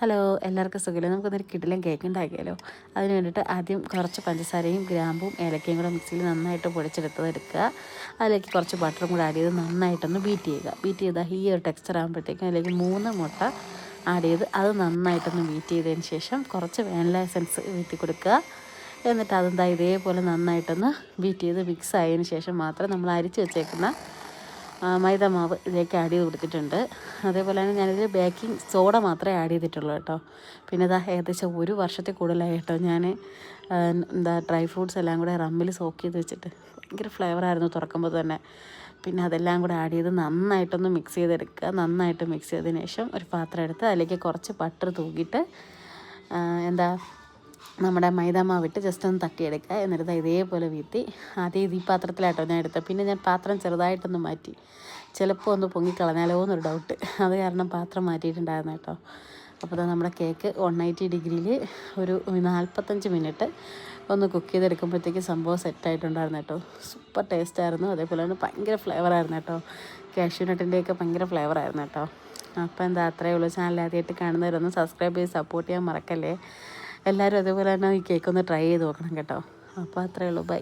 Hello എല്ലാവർക്കും സുഖമില്ല? നമുക്കൊന്നൊരു കിടിലം കേക്ക് ഉണ്ടാക്കിയാലോ? അതിന് വേണ്ടിയിട്ട് ആദ്യം കുറച്ച് പഞ്ചസാരയും ഗ്രാമ്പും ഏലക്കയും കൂടെ മിക്സിയിൽ നന്നായിട്ട് പൊടിച്ചെടുത്തത് എടുക്കുക. അതിലേക്ക് കുറച്ച് ബട്ടറും കൂടെ ആഡ് ചെയ്ത് നന്നായിട്ടൊന്ന് ബീറ്റ് ചെയ്യുക. ബീറ്റ് ചെയ്താൽ ഈ ഒരു ടെക്സ്ചർ ആകുമ്പോഴത്തേക്കും അതിലേക്ക് മൂന്ന് മുട്ട ആഡ് ചെയ്ത് അത് നന്നായിട്ടൊന്ന് ബീറ്റ് ചെയ്തതിന് ശേഷം കുറച്ച് വാനില എസൻസ് വീട്ടി കൊടുക്കുക. എന്നിട്ട് അതെന്താ ഇതേപോലെ നന്നായിട്ടൊന്ന് ബീറ്റ് ചെയ്ത് മിക്സ് ആയതിന് ശേഷം മാത്രം നമ്മൾ അരിച്ച് വെച്ചേക്കുന്ന ആ, മൈദമാവ് ഇതിലേക്ക് ആഡ് ചെയ്ത് കൊടുത്തിട്ടുണ്ട്. അതേപോലെ തന്നെ ഞാനിതിൽ ബേക്കിംഗ് സോഡ മാത്രമേ ആഡ് ചെയ്തിട്ടുള്ളൂ കേട്ടോ. പിന്നെ ഇതാ ഏകദേശം ഒരു വർഷത്തിൽ കൂടുതലായി കേട്ടോ ഞാൻ എന്താ ഡ്രൈ ഫ്രൂട്ട്സ് എല്ലാം കൂടെ റമ്മിൽ സോക്ക് ചെയ്ത് വെച്ചിട്ട്. ഭയങ്കര ഫ്ലേവറായിരുന്നു തുറക്കുമ്പോൾ തന്നെ. പിന്നെ അതെല്ലാം കൂടെ ആഡ് ചെയ്ത് നന്നായിട്ടൊന്ന് മിക്സ് ചെയ്തെടുക്കുക. നന്നായിട്ട് മിക്സ് ചെയ്തതിന് ശേഷം ഒരു പാത്രം എടുത്ത് അതിലേക്ക് കുറച്ച് ബട്ടർ തൂക്കിയിട്ട് എന്താ നമ്മുടെ മൈദാമാവിട്ട് ജസ്റ്റ് ഒന്ന് തട്ടിയെടുക്കുക. എന്നിട്ട് ഇതേപോലെ വീത്തി. ആദ്യം ഈ പാത്രത്തിലാട്ടോ ഞാൻ എടുത്തത്. പിന്നെ ഞാൻ പാത്രം ചെറുതായിട്ടൊന്ന് മാറ്റി. ചിലപ്പോൾ ഒന്ന് പൊങ്ങിക്കളഞ്ഞാലോ എന്നൊരു ഡൗട്ട് അത് കാരണം പാത്രം മാറ്റിയിട്ടുണ്ടായിരുന്നു കേട്ടോ. അപ്പോൾ നമ്മുടെ കേക്ക് വൺ എയ്റ്റി ഡിഗ്രിയിൽ ഒരു നാൽപ്പത്തഞ്ച് മിനിറ്റ് ഒന്ന് കുക്ക് ചെയ്തെടുക്കുമ്പോഴത്തേക്ക് സംഭവം സെറ്റായിട്ടുണ്ടായിരുന്നു കേട്ടോ. സൂപ്പർ ടേസ്റ്റ് ആയിരുന്നു. അതേപോലെ തന്നെ ഭയങ്കര ഫ്ലേവർ ആയിരുന്നു കേട്ടോ. കാഷ്യൂനട്ടിന്റെയൊക്കെ ഭയങ്കര ഫ്ലേവർ ആയിരുന്നു കേട്ടോ. അപ്പോൾ എന്താ അത്രയേ ഉള്ളൂ ചാനൽ ആദ്യമായിട്ട് കാണുന്നവരൊന്ന് സബ്സ്ക്രൈബ് ചെയ്ത് സപ്പോർട്ട് ചെയ്യാൻ മറക്കല്ലേ. എല്ലാവരും അതേപോലെ തന്നെ ഈ കേക്ക് ഒന്ന് ട്രൈ ചെയ്ത് നോക്കണം കേട്ടോ. അപ്പോൾ അത്രയേ ഉള്ളൂ. ബൈ